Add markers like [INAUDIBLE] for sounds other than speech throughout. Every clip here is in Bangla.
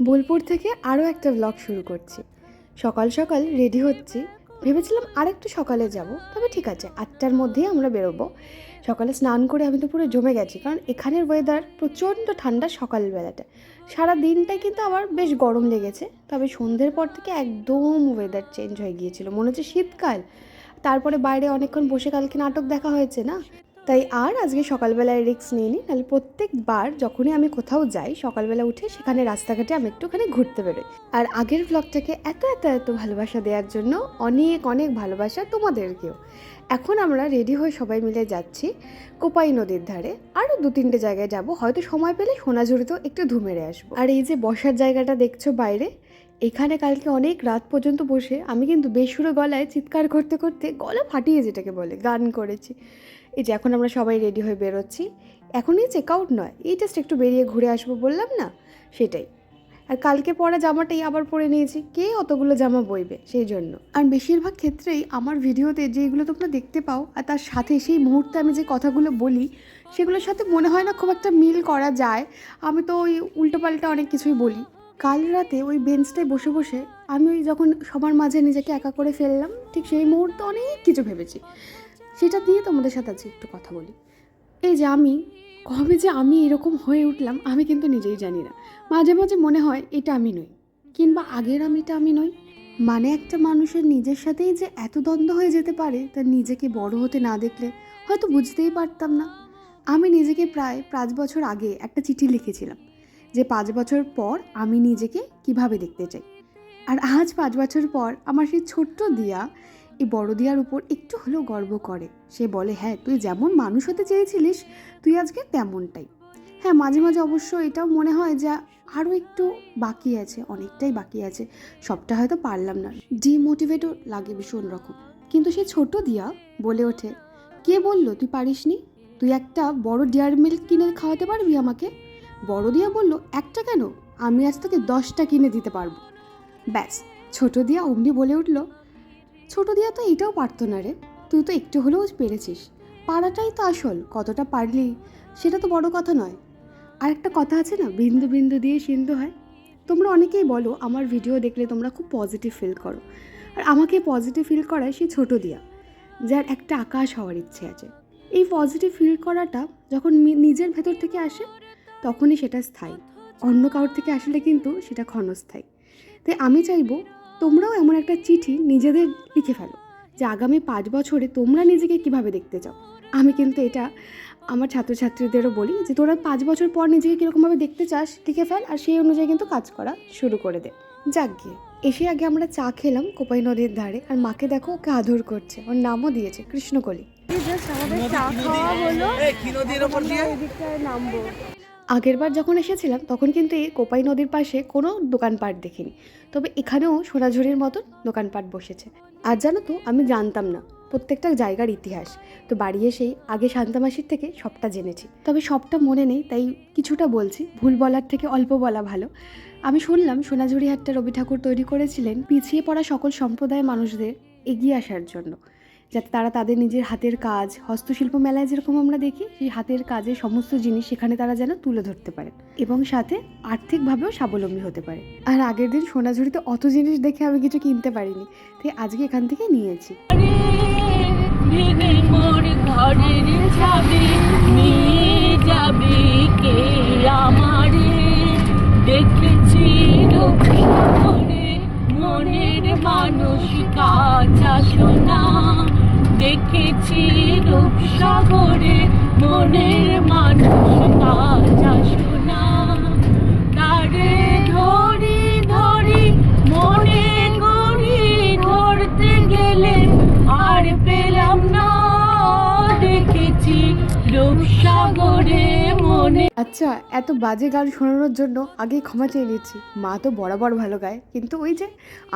বোলপুর থেকে আরও একটা ব্লগ শুরু করছি। সকাল সকাল রেডি হচ্ছি। ভেবেছিলাম আর একটু সকালে যাব, তবে ঠিক আছে, আটটার মধ্যেই আমরা বেরোবো। সকালে স্নান করে আমি তো পুরো জমে গেছি, কারণ এখানের ওয়েদার প্রচণ্ড ঠান্ডা সকালবেলাটা। সারা দিনটাই কিন্তু আমার বেশ গরম লেগেছে, তবে সন্ধ্যের পর থেকে একদম ওয়েদার চেঞ্জ হয়ে গিয়েছিল। মনে হচ্ছে শীতকাল। তারপরে বাইরে অনেকক্ষণ বসে কালকে নাটক দেখা হয়েছে না? তাই আর আজকে সকালবেলায় রিস্ক নিইনি নাহলে প্রত্যেকবার যখনই আমি কোথাও যাই, সকালবেলা উঠে সেখানে রাস্তাঘাটে আমি একটুখানি ঘুরতে বেরোই। আর আগের ব্লগটাকে এত এত এত ভালোবাসা দেওয়ার জন্য অনেক অনেক ভালোবাসা তোমাদেরকেও। এখন আমরা রেডি হয়ে সবাই মিলে যাচ্ছি কোপাই নদীর ধারে। আরও দু তিনটে জায়গায় যাব, হয়তো সময় পেলে সোনাঝুরিতেও একটু ধুমেরে আসব। আর এই যে বসার জায়গাটা দেখছ বাইরে, এখানে কালকে অনেক রাত পর্যন্ত বসে আমি কিন্তু বেসুরো গলায় চিৎকার করতে করতে গলা ফাটিয়ে যেটাকে বলে, গান করেছি। এই যে এখন আমরা সবাই রেডি হয়ে বেরোচ্ছি। এখনই চেক আউট নয়, এই জাস্ট একটু বেরিয়ে ঘুরে আসব বললাম না? সেটাই। আর কালকে পরা জামাটাই আবার পরে নিয়েছি, কে অতগুলো জামা বইবে? সেই জন্য। আর বেশিরভাগ ক্ষেত্রেই আমার ভিডিওতে যেগুলো তোমরা দেখতে পাও, আর তার সাথে সেই মুহূর্তে আমি যে কথাগুলো বলি, সেগুলোর সাথে মনে হয় না খুব একটা মিল করা যায়। আমি তো ওই উল্টোপাল্টা অনেক কিছুই বলি। কাল রাতে ওই বেঞ্চটায় বসে বসে আমি ওই যখন সবার মাঝে নিজেকে একা করে ফেললাম, ঠিক সেই মুহূর্তে অনেক কিছু ভেবেছি। সেটা দিয়ে তোমাদের সাথে আজকে একটু কথা বলি। এই যে আমি, কবে যে আমি এরকম হয়ে উঠলাম, আমি কিন্তু নিজেই জানি না। মাঝে মাঝে মনে হয় এটা আমি নই, কিংবা আগের আমিটা আমি নই। মানে একটা মানুষের নিজের সাথেই যে এত দ্বন্দ্ব হয়ে যেতে পারে তার নিজেকে বড় হতে না দেখলে হয়তো বুঝতেই পারতাম না। আমি নিজেকে প্রায় পাঁচ বছর আগে একটা চিঠি লিখেছিলাম যে, পাঁচ বছর পর আমি নিজেকে কীভাবে দেখতে চাই। আর আজ পাঁচ বছর পর আমার সেই ছোট্ট দিয়া এই বড় দিয়ার উপর একটু হলেও গর্ব করে। সে বলে হ্যাঁ তুই যেমন মানুষ হতে চেয়েছিলিস, তুই আজকে তেমনটাই। হ্যাঁ মাঝে মাঝে অবশ্য এটাও মনে হয় যে আরও একটু বাকি আছে, অনেকটাই বাকি আছে। সবটা হয়তো পারলাম না। ডিমোটিভেটও লাগে ভীষণ রকম। কিন্তু সে ছোট দিয়া বলে ওঠে, কে বলল তুই পারিসনি? তুই একটা বড় ডিয়ার মিল্ক কিনে খাওয়াতে পারবি আমাকে? বড় দিয়া বলল, একটা কেন? আমি আজ তোকে দশটা কিনে দিতে পারব। ব্যাস, ছোট দিয়া অমনি বলে উঠল ছোট দিয়া তো এটাও পারতো না রে। তুই তো একটু হলেও পেরেছিস। পারাটাই তো আসল, কতটা পারলি সেটা তো বড় কথা নয়। আর একটা কথা আছে না, বিন্দু বিন্দু দিয়ে সিন্ধু হয়। তোমরা অনেকেই বলো, আমার ভিডিও দেখলে তোমরা খুব পজিটিভ ফিল করো। আর আমাকে পজিটিভ ফিল করায় সেই ছোট দিয়া, যার একটা আকাশ হওয়ার ইচ্ছে আছে। এই পজিটিভ ফিল করাটা যখন নিজের ভেতর থেকে আসে, তখনই সেটা স্থায়ী। অন্য কারোর থেকে আসলে কিন্তু সেটা ক্ষণস্থায়ী। তাই আমি চাইব তোমরাও এমন একটা চিঠি নিজেদের লিখে ফেলো যে আগামী পাঁচ বছরে তোমরা নিজেকে কীভাবে দেখতে চাও। আমি কিন্তু এটা আমার ছাত্রছাত্রীদেরও বলি যে তোরা পাঁচ বছর পর নিজেকে কীরকমভাবে দেখতে চাস লিখে ফেল আর সেই অনুযায়ী কিন্তু কাজ করা শুরু করে দে। যাক গিয়ে এসে আগে আমরা চা খেলাম কোপাই নদীর ধারে আর মাকে দেখো ওকে আদর করছে ওর নামও দিয়েছে কৃষ্ণকলি। আমাদের চা খাওয়া হলো। এই কি নদীর ওপর দিয়ে? নামবো। আগেরবার যখন এসেছিলাম, তখন কিন্তু এই কোপাই নদীর পাশে কোনো দোকানপাট দেখিনি। তবে এখানেও সোনাঝুরির মতন দোকানপাট বসেছে। আর জানো তো, আমি জানতাম না, প্রত্যেকটা জায়গার ইতিহাস। তো বাড়ি এসেই আগে শান্তামাসির থেকে সবটা জেনেছি। তবে সবটা মনে নেই, তাই কিছুটা বলছি। ভুল বলার থেকে অল্প বলা ভালো। আমি শুনলাম সোনাঝুরি হাটটা রবি ঠাকুর তৈরি করেছিলেন। পিছিয়ে পড়া সকল সম্প্রদায়ের মানুষদের এগিয়ে আসার জন্য। যাতে তারা তাদের নিজের হাতের কাজ, হস্তশিল্প মেলায় যেরকম আমরা দেখি, সেই হাতের কাজের সমস্ত জিনিস সেখানে তারা যেন তুলে ধরতে পারে এবং সাথে আর্থিকভাবেও স্বাবলম্বী হতে পারে। আর আগের দিন সোনাঝুরিতে অত জিনিস দেখে আমি কিছু কিনতে পারিনি, তাই আজকে এখান থেকে নিয়েছি। মনের মানুষ কাঁচা সোনা দেখেছি রূপসাগরে মনের মানুষ কাজ সোনা আচ্ছা এত বাজে গান শোনানোর জন্য আগে ক্ষমা চেয়ে নিচ্ছি। মা তো বরাবর ভালো গায়। কিন্তু ওই যে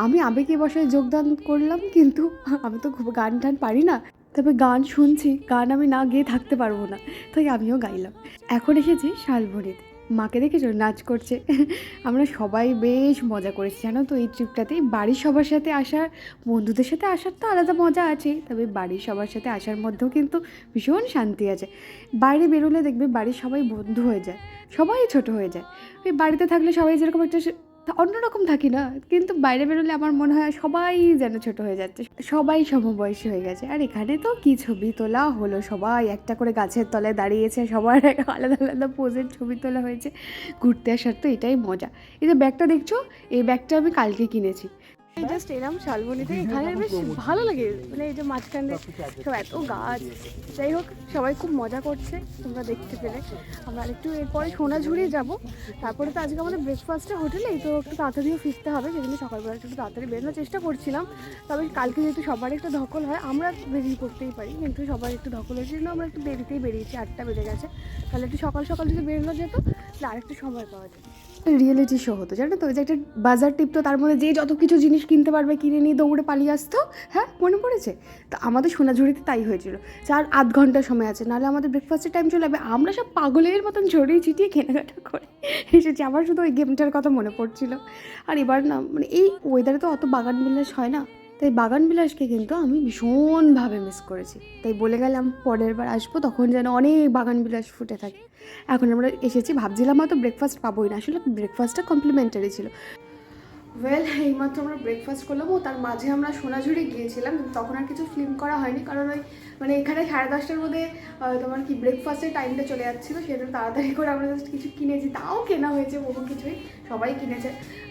আমি আবেগে বসায় যোগদান করলাম, কিন্তু আমি তো খুব গান টান পারি না। তবে গান শুনছি, গান আমি না গেয়ে থাকতে পারব না। তাই আমিও গাইলাম। এখন এসেছি শালভরিতে মাকে দেখে দেখেছ? নাচ করছে। [LAUGHS] আমরা সবাই বেশ মজা করেছি, জানো তো? এই ট্রিপটাতে বাড়ির সবার সাথে আসার, বন্ধুদের সাথে আসার তো আলাদা মজা আছে। তবে বাড়ির সবার সাথে আসার মধ্যেও কিন্তু ভীষণ শান্তি আছে। বাইরে বেরোলে দেখবে বাড়ির সবাই বন্ধু হয়ে যায়, সবাই ছোট হয়ে যায়। ওই বাড়িতে থাকলে সবাই যেরকম একটা অন্যরকম থাকি না। কিন্তু বাইরে বেরোলে আমার মনে হয় সবাই যেন ছোট হয়ে যাচ্ছে। সবাই সমবয়সী হয়ে গেছে। আর এখানে তো কি ছবি তোলা হলো? সবাই একটা করে গাছের তলায় দাঁড়িয়েছে, সবার আলাদা আলাদা পোজের ছবি তোলা হয়েছে। ঘুরতে আসার তো এটাই মজা। এই যে ব্যাগটা দেখছ? এই ব্যাগটা আমি কালকে কিনেছি। এই জাস্ট এলাম শালবনিতে এখানে বেশ ভালো লাগে। মানে এই যে মাঝখানে সব এত গাছ। যাই হোক সবাই খুব মজা করছে তোমরা দেখতে পেলে। আমরা একটু এরপরে সোনাঝুরি যাব। তারপরে তো আজকে আমাদের ব্রেকফাস্টে হোটেলেই তো একটু তাড়াতাড়িও ফিরতে হবে সেজন্য সকালবেলা একটু তাড়াতাড়ি বেরোনোর চেষ্টা করছিলাম। তবে কালকে যেহেতু সবার একটু ধকল হয় আমরা বেরিয়ে পড়তেই পারি কিন্তু সবার একটু ধকল হয়েছে জন্য আমরা একটু দেরিতেই বেরিয়েছি আটটা বেজে গেছে। তাহলে একটু সকাল সকাল যদি বেরোনো যেত তাহলে আরেকটু সময় পাওয়া যেত। রিয়েলিটি শো হতো, জানো তো? যে একটা বাজার টিপ তো তার মধ্যে যে যত কিছু জিনিস কিনতে পারবে, কিনে নিয়ে দৌড়ে পালিয়ে আসতো হ্যাঁ? মনে পড়েছে? তো আমাদের সোনাঝুরিতে তাই হয়েছিল। চার আধ ঘণ্টা সময় আছে, নাহলে আমাদের ব্রেকফাস্টের টাইম চলে যাবে। আমরা সব পাগলের মতন ছড়িয়ে ছিটিয়ে কেনাকাটা করে এসেছি। আমার শুধু ওই গেমটার কথা মনে পড়ছিল। আর এবার না মানে এই ওয়েদারে তো অত বাগান বিলাস হয় না। তাই বাগান বিলাসকে কিন্তু আমি ভীষণভাবে মিস করেছি। তাই বলে গেলাম, পরের বার আসব, তখন যেন অনেক বাগান বিলাস ফুটে থাকে। এখন আমরা এসেছি, ভাবছিলাম হয়তো ব্রেকফাস্ট পাবোই না, আসলে ব্রেকফাস্টটা কমপ্লিমেন্টারি ছিল। ওয়েল [LAUGHS] এইমাত্র আমরা ব্রেকফাস্ট করলাম ও তার মাঝে আমরা সোনাঝুরি গিয়েছিলাম তখন আর কিছু ফিল্ম করা হয়নি কারণ ওই মানে এখানে সাড়ে দশটার মধ্যে তোমার কি ব্রেকফাস্টের টাইমটা চলে যাচ্ছিল, সেজন্য তাড়াতাড়ি করে আমরা জাস্ট কিছু কিনেছি, তাও কেনা হয়েছে বহু কিছুই, সবাই কিনেছে।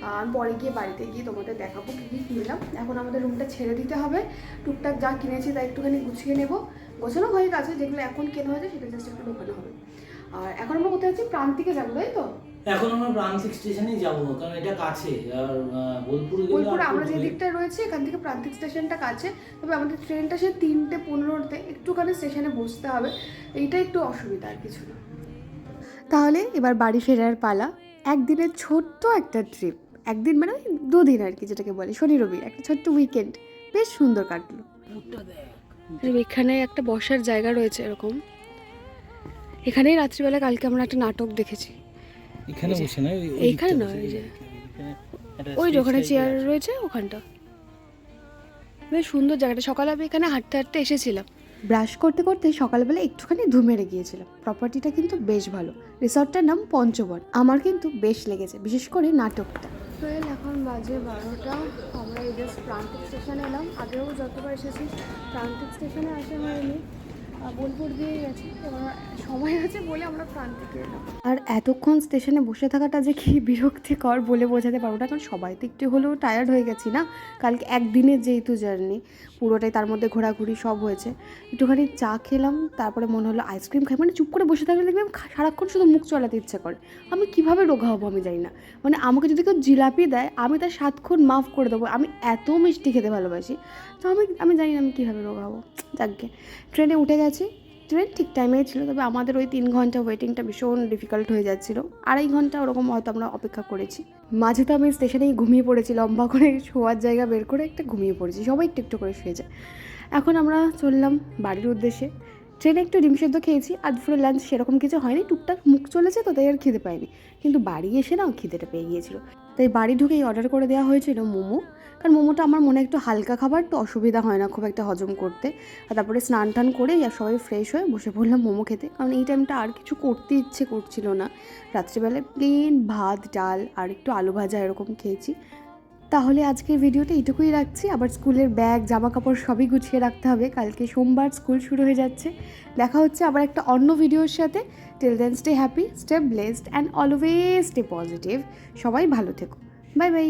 আর পরে গিয়ে বাড়িতে গিয়ে তোমাদের দেখাবো কী কী কিনলাম। এখন আমাদের রুমটা ছেড়ে দিতে হবে, টুকটাক যা কিনেছি তা একটুখানি গুছিয়ে নেব। গোছানো হয়ে গেছে, যেগুলো এখন কেনা হয়েছে সেটা জাস্ট একটু ঢোকানো হবে। আর এখন আমরা কোথায় যাচ্ছি প্রান্তিকে যাব, তাই তো? এখন আমরা প্রান্তিক স্টেশনেই যাব কারণ এটা কাছে আর বোলপুরে গেলে বোলপুরে আমরা যে দিকটা রয়েছে এখান থেকে প্রান্তিক স্টেশনটা কাছে তবে আমাদের ট্রেনটা সে তিনটে পনেরোতে একটুখানি স্টেশনে বসতে হবে এইটা একটু অসুবিধা আর কিছু না। তাহলে এবার বাড়ি ফেরার পালা একদিনের ছোট্ট একটা ট্রিপ একদিন মানে ওই দুদিন আর কি যেটাকে বলে শনি রবি একটা ছোট্ট উইকেন্ড বেশ সুন্দর কাটলো। এখানে একটা বসার জায়গা রয়েছে এরকম। এখানেই রাত্রিবেলা কালকে আমরা একটা নাটক দেখেছি। এখানে বসে না? এইখানে নয়, ওই যে। ওই যে ওখানে চেয়ার রয়েছে ওখানটা। বেশ সুন্দর জায়গাটা। সকালে আমি এখানে হাঁটতে হাঁটতে এসেছিলাম। ব্রাশ করতে করতে সকালবেলা একটুখানি ধু মেরে গিয়েছিলাম প্রপার্টিটা কিন্তু বেশ ভালো। রিসর্টটার নাম পঞ্চবন। আমার কিন্তু বেশ লেগেছে বিশেষ করে নাটকটা। এখন বাজে বারোটা। আমরা এই জাস্ট প্রান্তিক স্টেশনে এলাম। আগেও যতবার এসেছি প্রান্তিক স্টেশনে আসা হয়নি। বোলপুর দিয়ে গেছি। সময় আছে বলে আমরা প্রান্তিকে এলাম। আর এতক্ষণ স্টেশনে বসে থাকাটা যে কি বিরক্তিকর বলে বোঝাতে পারব না কারণ সবাই তো একটু হলেও টায়ার্ড হয়ে গেছি না? কালকে একদিনের যেহেতু জার্নি পুরোটাই তার মধ্যে ঘোরাঘুরি সব হয়েছে। একটুখানি চা খেলাম, তারপরে মনে হলো আইসক্রিম খাই। মানে চুপ করে বসে থাকলে দেখবি সারাক্ষণ শুধু মুখ চলাতে ইচ্ছে করে। আমি কীভাবে রোগা হব আমি জানি না। মানে আমাকে যদি কেউ জিলাপি দেয়, আমি তার সাতক্ষণ মাফ করে দেবো। আমি এত মিষ্টি খেতে ভালোবাসি। তো আমি আমি জানি না আমি কীভাবে রোগা হব। যাকগে ট্রেনে উঠে গেছি। ট্রেন ঠিক টাইমে ছিল, তবে আমাদের ওই তিন ঘণ্টা ওয়েটিংটা ভীষণ ডিফিকাল্ট হয়ে যাচ্ছিল। আড়াই ঘণ্টা ওরকম হয়তো আমরা অপেক্ষা করেছি। মাঝে তো আমি স্টেশনেই ঘুমিয়ে পড়েছি, লম্বা করে শোয়ার জায়গা বের করে একটা ঘুমিয়ে পড়েছি, সবাই একটু একটু করে যায়। এখন আমরা চললাম বাড়ির উদ্দেশ্যে। ট্রেনে একটু ডিম সেদ্ধ খেয়েছি, আর দুপুরে লাঞ্চ সেরকম কিছু হয়নি, টুকটাক মুখ চলেছে তো তাই আর খিদে পাইনি। কিন্তু বাড়ি এসে না খিদেটা পেয়ে গিয়েছিল। তাই বাড়ি ঢুকেই অর্ডার করে দেওয়া হয়েছিল মোমো। কারণ মোমোটা আমার মনে একটু হালকা খাবার, তো অসুবিধা হয় না খুব একটা হজম করতে। আর তারপরে স্নান টান করে আর সবাই ফ্রেশ হয়ে বসে পড়লাম মোমো খেতে। কারণ এই টাইমটা আর কিছু করতে ইচ্ছে করছিল না। রাত্রিবেলায় প্লেন ভাত, ডাল আর একটু আলু ভাজা এরকম খেয়েছি। তাহলে আজকের ভিডিওটা এইটুকুই রাখছি। আবার স্কুলের ব্যাগ জামা কাপড় সবই গুছিয়ে রাখতে হবে। কালকে সোমবার স্কুল শুরু হয়ে যাচ্ছে। দেখা হচ্ছে আবার একটা অন্য ভিডিওর সাথে। Till then stay happy stay blessed and always stay positive সবাই ভালো থেকো। Bye bye